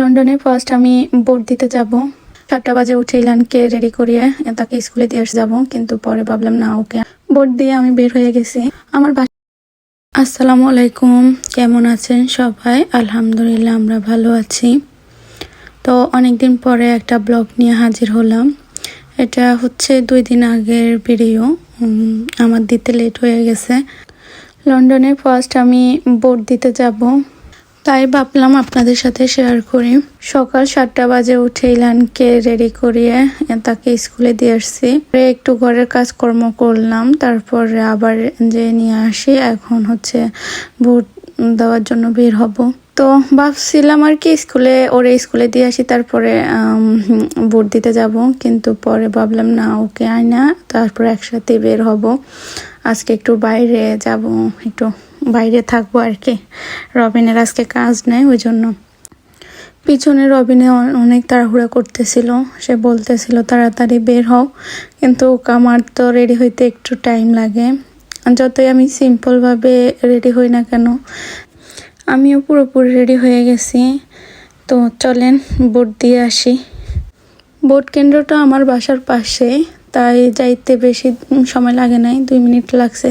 লন্ডনে ফার্স্ট আমি বোর্ড দিতে যাব। সাতটা বাজে উঠে ইলানকে রেডি করিয়ে তাকে স্কুলে দিয়ে যাব, কিন্তু পরে ভাবলাম, না, ওকে বোর্ড দিয়ে আমি বের হয়ে গেছি। আমার আসসালামু আলাইকুম, কেমন আছেন সবাই? আলহামদুলিল্লাহ, আমরা ভালো আছি। তো অনেকদিন পরে একটা ব্লগ নিয়ে হাজির হলাম। এটা হচ্ছে দুই দিন আগের ভিডিও আমার দিতে লেট হয়ে গেছে। লন্ডনে ফার্স্ট আমি বোর্ড দিতে যাব। তাই ভাবলাম আপনাদের সাথে শেয়ার করি। সকাল সাতটা বাজে উঠে ইলানকে রেডি করিয়ে তাকে স্কুলে দিয়ে আসছি। একটু ঘরের কাজকর্ম করলাম, তারপরে আবার যে নিয়ে আসি, এখন হচ্ছে ভোট দেওয়ার জন্য বের হব। তো ভাবছিলাম আর কি স্কুলে, ওরে স্কুলে দিয়ে আসি, তারপরে ভোট দিতে যাব, কিন্তু পরে ভাবলাম না, ওকে আয় না, তারপরে একসাথে বের হব। আজকে একটু বাইরে যাব, একটু বাইরে থাকব আর কি। রবিনের আজকে কাজ নেই, ওই জন্য। পিছনে রবিনে অনেক তাড়াহুড়া করতেছিল। সে বলতেছিল, তাড়াতাড়ি বের হও। কিন্তু আমার তো রেডি হইতে একটু টাইম লাগে। যতই আমি সিম্পলভাবে রেডি হই না কেন, আমিও পুরোপুরি রেডি হয়ে গেছি। তো চলেন বোট দিয়ে আসি। বোট কেন্দ্রটা আমার বাসার পাশে, তাই যাইতে বেশি সময় লাগে নাই, দুই মিনিট লাগছে।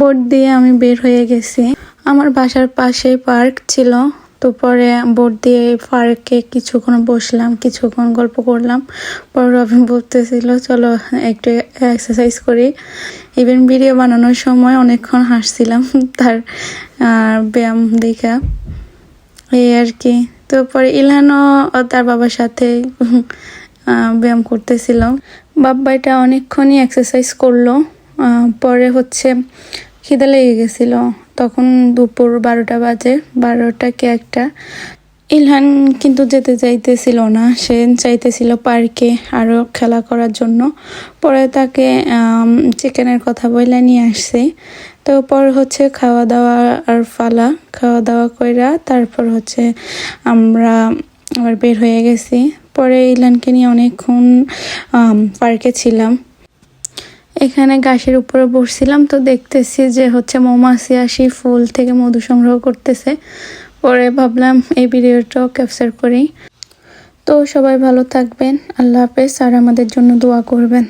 বোট দিয়ে আমি বের হয়ে গেছি। আমার বাসার পাশে পার্ক ছিল, তো পরে বোট দিয়ে পার্কে কিছুক্ষণ বসলাম, কিছুক্ষণ গল্প করলাম। পরে রবিন বলতেছিল, চলো একটু এক্সারসাইজ করি। ইভেন ভিডিও বানানোর সময় অনেকক্ষণ হাসছিলাম তার ব্যায়াম দেখা। এই আর কি। তো পরে ইলানও তার বাবার সাথে ব্যায়াম করতেছিল। বাব্বাইটা অনেকক্ষণই এক্সারসাইজ করল। পরে হচ্ছে খিদে লেগে গেছিল। তখন দুপুর বারোটা বাজে, বারোটা কি একটা। ইলহান কিন্তু যেতে চাইতেছিল না, সে চাইতেছিল পার্কে আরও খেলা করার জন্য। পরে তাকে চিকেনের কথা বলে নিয়ে আসছে। তো পর হচ্ছে খাওয়া দাওয়া আর ফালা খাওয়া দাওয়া কইরা তারপর হচ্ছে আমরা আবার বের হয়ে গেছি। পরে ইলহানকে নিয়ে অনেকক্ষণ পার্কে ছিলাম। এখানে গাছের উপরে বসছিলাম তো দেখতেছি যে হচ্ছে মৌমাছি আসি, ফুল থেকে মধু সংগ্রহ করতেছে। পরে ভাবলাম এই ভিডিওটাও ক্যাপচার করি। তো সবাই ভালো থাকবেন, আল্লাহ হাফেজ, আর আমাদের জন্য দোয়া করবেন।